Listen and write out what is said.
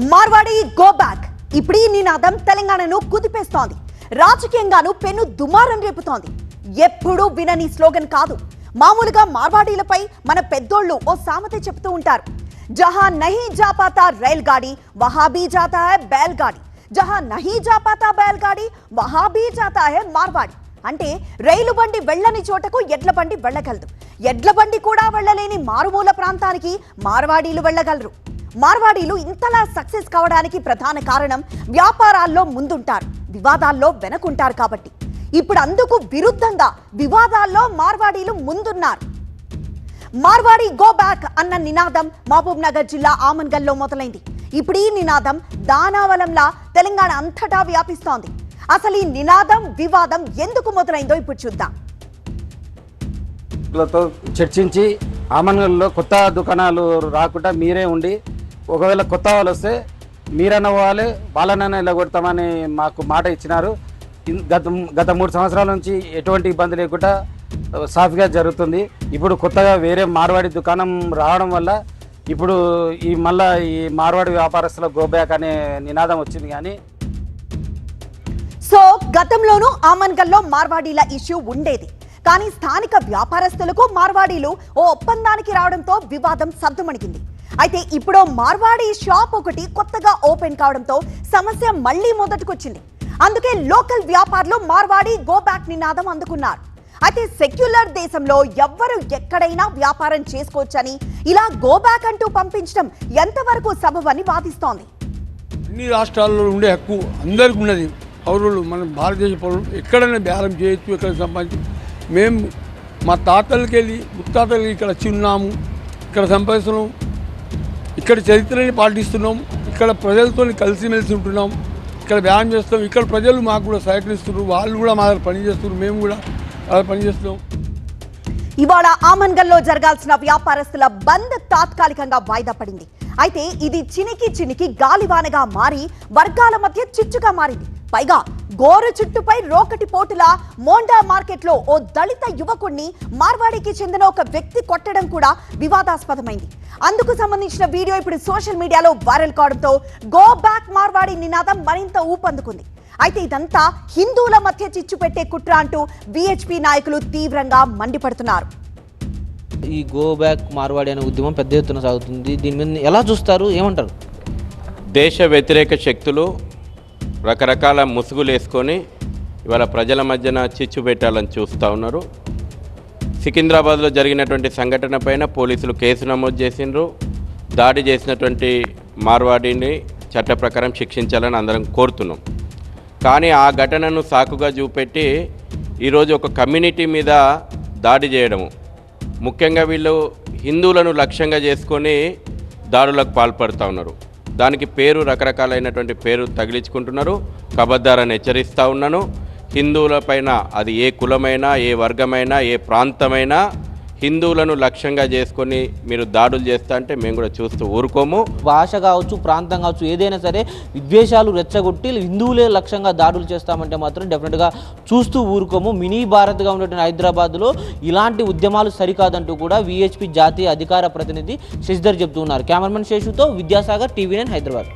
Marwadi go back ఇప్పుడు ఈ నినాదం తెలంగాణను కుదిపేస్తోంది. రాజకీయంగాను పెను దుమారం రేపుతోంది. ఎప్పుడూ వినని స్లోగన్ కాదు. మామూలుగా మార్వాడీలపై మన పెద్దోళ్ళు ఓ సామెత చెప్తూ ఉంటారు. జహా నహీ జాపాతా రైల్ గాడి వహా జాతా హై బైల్ గాడి జహా నహీ జాపాతా బైల్ గాడి వహా జాతా హై మార్వాడి. అంటే రైలు బండి వెళ్ళని చోటకు ఎడ్ల బండి వెళ్ళగలదు. ఎడ్ల బండి కూడా వెళ్ళలేని మారుమూల ప్రాంతానికి మార్వాడీలు వెళ్ళగలరు. మార్వాడీలు ఇంతలా సక్సెస్ కావడానికి ప్రధాన కారణం వ్యాపారాల్లో ముందుంటారు వివాదాల్లో వెనకుంటారు కాబట్టి. ఇప్పుడు అందుకు విరుద్ధంగా వివాదాల్లో మార్వాడీలు ముందున్నారు. మార్వాడి గో బ్యాక్ అన్న నినాదం మహబూబ్ నగర్ జిల్లా ఆమన్గల్లో మొదలైంది. ఇప్పుడు ఈ నినాదం దానావలంలా తెలంగాణ అంతటా వ్యాపిస్తోంది. అసలు ఈ నినాదం వివాదం ఎందుకు మొదలైందో ఇప్పుడు చూద్దాం. చర్చించి చర్చించి ఆమన్గల్లో కొత్త దుకాణాలు రాకుండా మీరే ఉండి ఒకవేళ కొత్త వాళ్ళు వస్తే మీరన్న వాళ్ళే వాళ్ళనైనా ఇలా కొడతామని మాకు మాట ఇచ్చినారు. గత గత మూడు సంవత్సరాల నుంచి ఎటువంటి ఇబ్బంది లేకుండా ఆ, సాఫీగా జరుగుతుంది. ఇప్పుడు కొత్తగా వేరే మార్వాడి దుకాణం రావడం వల్ల ఇప్పుడు ఈ మళ్ళా ఈ మార్వాడి వ్యాపారస్తుల గోబ్యాక్ అనే నినాదం వచ్చింది కానీ సో గతంలోనూ ఆమన్గల్లో మార్వాడీల ఇష్యూ ఉండేది. కానీ స్థానిక వ్యాపారస్తులకు మార్వాడీలు ఓ ఒప్పందానికి రావడంతో వివాదం సద్దుమణిగింది అయితే ఇప్పుడు మార్వాడి షాప్ ఒకటి కొత్తగా ఓపెన్ కావడంతో సమస్య మళ్ళీ మొదటికొచ్చింది. అందుకే లోకల్ వ్యాపారులు మార్వాడి గో బ్యాక్ నినాదం అందుకున్నారు. అయితే సెక్యులర్ దేశంలో ఎవ్వరు ఎక్కడైనా వ్యాపారం చేసుకోవచ్చని ఇలా గో బ్యాక్ అంటూ పంపించడం ఎంతవరకు సబబని వాదిస్తోంది. అన్ని రాష్ట్రాల్లో ఉండే హక్కు అందరికీ ఉన్నది. పౌరులు మన భారతదేశ పౌరులు ఎక్కడైనా బేరం చేయొచ్చు ఎక్కడ సంపాదించు. మేము మా తాతలకి వెళ్ళి ముత్తాతలకి ఇక్కడ వచ్చి ఉన్నాము ఇక్కడ సంపాదిస్తున్నాం. ఇక్కడ చరిత్రని పాటిస్తున్నాం ఇక్కడ ప్రజలతో కలిసిమెలిసి ఉంటున్నాం ఇక్కడ వ్యాయామం చేస్తాం ఇక్కడ ప్రజలు మాకు కూడా సహకరిస్తున్నారు వాళ్ళు కూడా మా దగ్గర మేము కూడా అలా ఇవాళ ఆమన్గల్లో జరగాల్సిన వ్యాపారస్తుల బంద్ తాత్కాలికంగా వాయిదా పడింది. అయితే ఇది చినికి చినికి గాలివానగా మారి వర్గాల మధ్య చిచ్చుగా మారింది. పైగా గోరు చుట్టుపై రోకటి పోటులా మోండా మార్కెట్లో ఓ దళిత యువకుణ్ణి మార్వాడికి చెందిన ఒక వ్యక్తి కొట్టడం కూడా వివాదాస్పదమైంది. అందుకు సంబంధించిన వీడియో ఇప్పుడు సోషల్ మీడియాలో వైరల్ కావడంతో గో బ్యాక్ మార్వాడి నినాదం మరింత ఊపందుకుంది. అయితే ఇదంతా హిందువుల మధ్య చిచ్చు పెట్టే కుట్ర అంటూ విహెచ్పి నాయకులు తీవ్రంగా మండిపడుతున్నారు. ఈ గో బ్యాక్ మార్వాడి అనే ఉద్యమం పెద్ద ఎత్తున సాగుతుంది. దీని మీద ఎలా చూస్తారు? ఏమంటారు? దేశ వ్యతిరేక శక్తులు రకరకాల ముసుగులు వేసుకొని ఇవాళ ప్రజల మధ్యన చిచ్చు పెట్టాలని చూస్తూ ఉన్నారు. సికింద్రాబాద్లో జరిగినటువంటి సంఘటన పైన పోలీసులు కేసు నమోదు చేసిండ్రు. దాడి చేసినటువంటి మార్వాడిని చట్ట ప్రకారం శిక్షించాలని అందరం కోరుతున్నాం. కానీ ఆ ఘటనను సాకుగా చూపెట్టి ఈరోజు ఒక కమ్యూనిటీ మీద దాడి చేయడము. ముఖ్యంగా వీళ్ళు హిందువులను లక్ష్యంగా చేసుకొని దాడులకు పాల్పడుతూ ఉన్నారు. దానికి పేరు రకరకాలైనటువంటి పేరు తగిలించుకుంటున్నారు. కబద్దారని హెచ్చరిస్తూ ఉన్నాను. హిందువులపైన అది ఏ కులమైనా ఏ వర్గమైనా ఏ ప్రాంతమైనా హిందువులను లక్ష్యంగా చేసుకొని మీరు దాడులు చేస్తా అంటే మేము కూడా చూస్తూ ఊరుకోము. భాష కావచ్చు ప్రాంతం కావచ్చు ఏదైనా సరే విద్వేషాలు రెచ్చగొట్టి హిందువులే లక్ష్యంగా దాడులు చేస్తామంటే మాత్రం డెఫినెట్గా చూస్తూ ఊరుకోము. మినీ భారత్గా ఉన్నటువంటి హైదరాబాద్లో ఇలాంటి ఉద్యమాలు సరికాదంటూ కూడా విహెచ్పి జాతీయ అధికార ప్రతినిధి శశిధర్ చెబుతున్నారు కెమెరామెన్ శేషుతో విద్యాసాగర్ టీవీ నైన్ హైదరాబాద్.